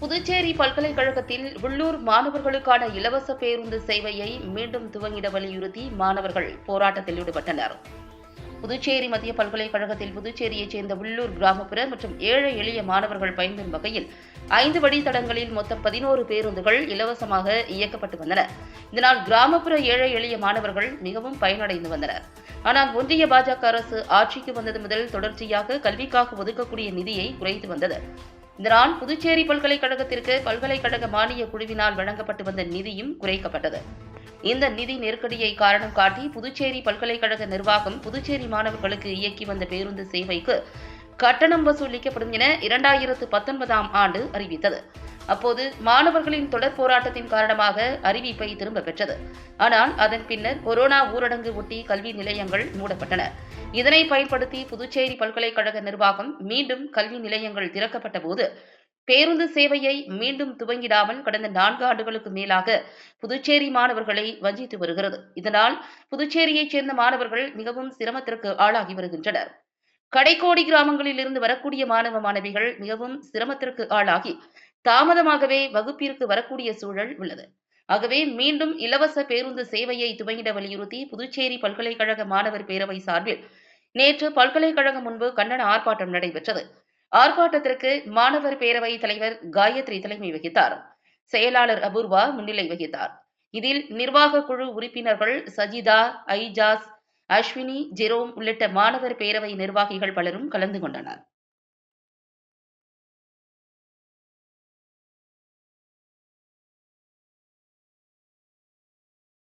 புதுச்சேரி பல்கலைக்கழகத்தில் உள்ளூர் மாணவர்களுக்கான இலவச பேருந்து சேவையை மீண்டும் துவங்கிட வலியுறுத்தி மாணவர்கள் போராட்டத்தில் ஈடுபட்டனர். புதுச்சேரி மத்திய பல்கலைக்கழகத்தில் புதுச்சேரியைச் சேர்ந்த உள்ளூர் கிராமப்புற மற்றும் ஏழை எளிய மாணவர்கள் பயன்பெறும் வகையில் ஐந்து வழித்தடங்களில் மொத்தம் பதினோரு பேருந்துகள் இலவசமாக இயக்கப்பட்டு வந்தன. இதனால் கிராமப்புற ஏழை எளிய மாணவர்கள் மிகவும் பயனடைந்து வந்தனர். ஆனால் ஒன்றிய பாஜக அரசு ஆட்சிக்கு வந்தது முதல் தொடர்ச்சியாக கல்விக்காக ஒதுக்கக்கூடிய நிதியை குறைத்து வந்தது. இதனால் புதுச்சேரி பல்கலைக்கழகத்திற்கு பல்கலைக்கழக மானிய குழுவினால் வழங்கப்பட்டு வந்த நிதியும் குறைக்கப்பட்டது. இந்த நிதி நெருக்கடியை காரணம் காட்டி புதுச்சேரி பல்கலைக்கழக நிர்வாகம் புதுச்சேரி மாணவர்களுக்கு இயக்கி வந்த பேருந்து சேவைக்கு கட்டணம் வசூலிக்கப்படும் என இரண்டாயிரத்து பத்தொன்பதாம் ஆண்டு அறிவித்தது. அப்போது மாணவர்களின் தொடர் போராட்டத்தின் காரணமாக அறிவிப்பை திரும்ப பெற்றது. ஆனால் அதன் பின்னர் கொரோனா ஊரடங்கு ஒட்டி கல்வி நிலையங்கள் மூடப்பட்டன. இதனை பயன்படுத்தி புதுச்சேரி பல்கலைக்கழக நிர்வாகம் மீண்டும் கல்வி நிலையங்கள் திறக்கப்பட்ட போது பேருந்து சேவையை மீண்டும் துவங்கிடாமல் கடந்த நான்கு ஆண்டுகளுக்கு மேலாக புதுச்சேரி மாணவர்களை வஞ்சித்து வருகிறது. இதனால் புதுச்சேரியைச் சேர்ந்த மாணவர்கள் மிகவும் சிரமத்திற்கு ஆளாகி வருகின்றனர். கடைக்கோடி கிராமங்களில் இருந்து வரக்கூடிய மாணவ மாணவிகள் மிகவும் சிரமத்திற்கு ஆளாகி தாமதமாகவே வகுப்பிற்கு வரக்கூடிய சூழல் உள்ளது. ஆகவே மீண்டும் இலவச பேருந்து சேவையை துவங்கிட வலியுறுத்தி புதுச்சேரி பல்கலைக்கழக மாணவர் பேரவை சார்பில் நேற்று பல்கலைக்கழகம் முன்பு கண்டன ஆர்ப்பாட்டம் நடைபெற்றது. ஆர்ப்பாட்டத்திற்கு மாணவர் பேரவை தலைவர் காயத்ரி தலைமை வகித்தார். செயலாளர் அபூர்வா முன்னிலை வகித்தார். இதில் நிர்வாக குழு உறுப்பினர்கள் சஜிதா ஐஜாஸ் அஸ்வினி ஜெரோம் உள்ளிட்ட மாணவர் பேரவை நிர்வாகிகள் பலரும் கலந்து கொண்டனர்.